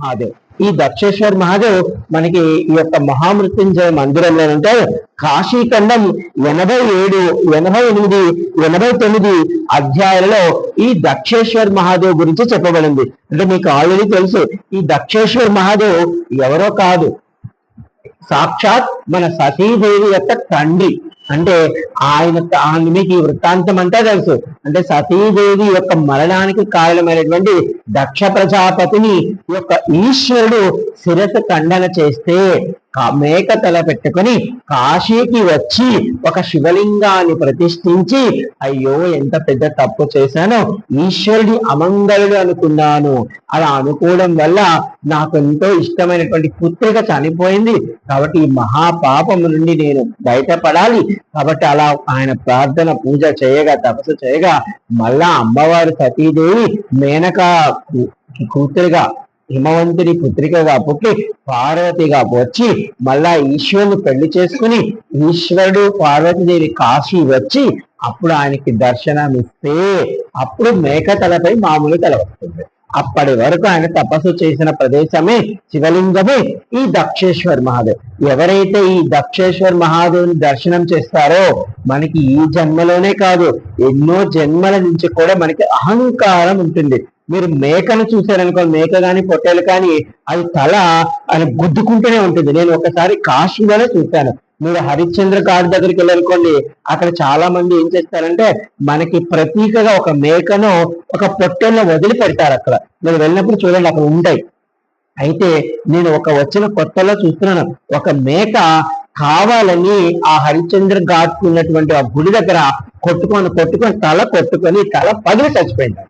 మహాదేవ్. ఈ దక్షేశ్వర్ మహాదేవ్ మనకి ఈ యొక్క మహామృత్యుంజయ మందిరంలో ఉంటారు కాశీఖండం ఎనభై ఏడు ఎనభై ఎనిమిది ఎనభై తొమ్మిది అధ్యాయాలలో ఈ దక్షేశ్వర్ మహాదేవ్ గురించి చెప్పబడింది. అంటే మీకు ఆల్రెడీ తెలుసు ఈ దక్షేశ్వర్ మహాదేవ్ ఎవరో కాదు. సాక్షాత్ మన సతీదేవి యొక్క తండ్రి. అంటే ఆయన మీకు ఈ వృత్తాంతం అంతా తెలుసు. అంటే సతీదేవి యొక్క మరణానికి కారణమైనటువంటి దక్ష ప్రజాపతిని యొక్క ఈశ్వరుడు శిరస ఖండన చేస్తే మేక తల పెట్టుకొని కాశీకి వచ్చి ఒక శివలింగాన్ని ప్రతిష్ఠించి అయ్యో ఎంత పెద్ద తప్పు చేశానో ఈశ్వరుడి అమంగళుడు అనుకున్నాను. అలా అనుకోవడం వల్ల నాకు ఎంతో ఇష్టమైనటువంటి పుత్రిక చనిపోయింది. కాబట్టి ఈ మహాపాపం నుండి నేను బయటపడాలి. కాబట్టి అలా ఆయన ప్రార్థన పూజ చేయగా తపస్సు చేయగా మళ్ళా అమ్మవారు సతీదేవి మేనక కూతురుగా హిమవంతుని పుత్రికగా పుట్టి పార్వతిగా వచ్చి మళ్ళా ఈశ్వరుని పెళ్ళి చేసుకుని ఈశ్వరుడు పార్వతీదేవి కాశీ వచ్చి అప్పుడు ఆయనకి దర్శనం ఇస్తే అప్పుడు మేక తలపై మామూలు తల వస్తుంది. అప్పటి వరకు ఆయన తపస్సు చేసిన ప్రదేశమే శివలింగమే ఈ దక్షేశ్వర్ మహాదేవ్. ఎవరైతే ఈ దక్షేశ్వర్ మహాదేవుని దర్శనం చేస్తారో మనకి ఈ జన్మలోనే కాదు ఎన్నో జన్మల నుంచి కూడా మనకి అహంకారం ఉంటుంది. మీరు మేకను చూశారనుకోండి మేక కానీ పొట్టేలు కానీ అది తల అని గుద్దుకుంటూనే ఉంటుంది. నేను ఒకసారి కాశీలోనే చూశాను. మీరు హరిశ్చంద్ర ఘాట్ దగ్గరికి వెళ్ళారనుకోండి అక్కడ చాలా మంది ఏం చేస్తారంటే మనకి ప్రతీకగా ఒక మేకను ఒక పొట్టెలను వదిలి పెడతారు అక్కడ. మీరు వెళ్ళినప్పుడు చూడండి అక్కడ ఉంటాయి. అయితే నేను ఒక వచ్చిన కొత్తలో చూస్తున్నాను. ఒక మేక కావాలని ఆ హరిశ్చంద్ర ఘాట్ ఉన్నటువంటి ఆ గుడి దగ్గర కొట్టుకొని కొట్టుకొని తల కొట్టుకొని తల పగిలి చచ్చిపోయింది.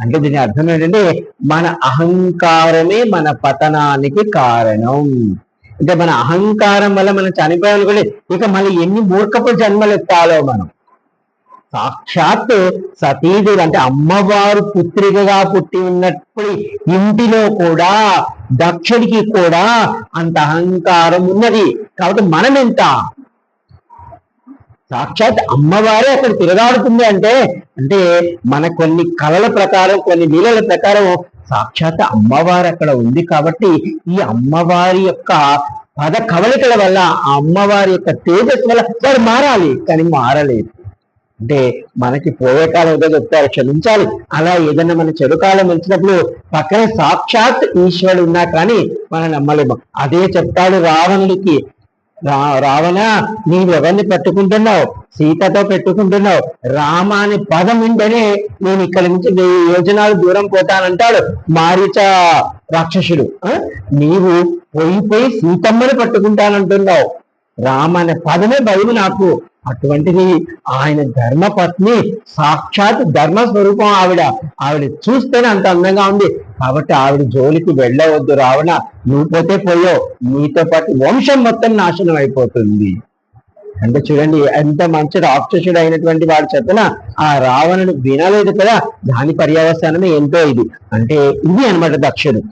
అంటే దీని అర్థం ఏంటంటే మన అహంకారమే మన పతనానికి కారణం. అంటే మన అహంకారం వల్ల మనం చనిపోయాలనుకోండి ఇక మళ్ళీ ఎన్ని మూర్ఖపు జన్మలు ఎత్తాలో మనం. సాక్షాత్ సతీదేవి అంటే అమ్మవారు పుత్రికగా పుట్టి ఉన్నప్పుడు ఇంటిలో కూడా దక్షుడికి కూడా అంత అహంకారం ఉన్నది. కాబట్టి మనం ఎంత సాక్షాత్ అమ్మవారే అక్కడ తిరగాడుతుంది అంటే అంటే మన కొన్ని కళల ప్రకారం కొన్ని లీలల ప్రకారం సాక్షాత్ అమ్మవారు అక్కడ ఉంది కాబట్టి ఈ అమ్మవారి యొక్క పద కవలికల వల్ల ఆ అమ్మవారి యొక్క తేజస్సు వల్ల వారు మారాలి కానీ మారలేదు. అంటే మనకి పోయే కాలం ఏదో చెప్తారు క్షమించాలి. అలా ఏదైనా మన చెడు కాలం వచ్చినప్పుడు పక్కనే సాక్షాత్ ఈశ్వరుడు ఉన్నా కానీ మనం నమ్మలేము. అదే చెప్తాడు రావణుడికి రావణ నీవు ఎవరిని పెట్టుకుంటున్నావు? సీతతో పెట్టుకుంటున్నావు. రామ అనే పదం వింటేనే నేను ఇక్కడి నుంచి వెయ్యి యోజనాలు దూరం పోతానంటాడు మారీచ రాక్షసుడు. ఆ? నీవు పోయి పోయి సీతమ్మని పట్టుకుంటానంటున్నావు. రామ అనే పదమే భయం నాకు. అటువంటిది ఆయన ధర్మపత్ని సాక్షాత్ ధర్మ స్వరూపం ఆవిడ. ఆవిడ చూస్తేనే అంత అందంగా ఉంది. కాబట్టి ఆవిడ జోలికి వెళ్ళవద్దు రావణ. నువ్వు పోతే పోయో. నీతో పాటు వంశం మొత్తం నాశనం అయిపోతుంది. అంటే చూడండి ఎంత మంచి రాక్షసుడు అయినటువంటి వాడు చెప్పిన ఆ రావణుడు వినలేదు కదా. దాని పర్యవసానమే ఎంతో ఇది. అంటే ఇది అన్నమాట దక్షుడు.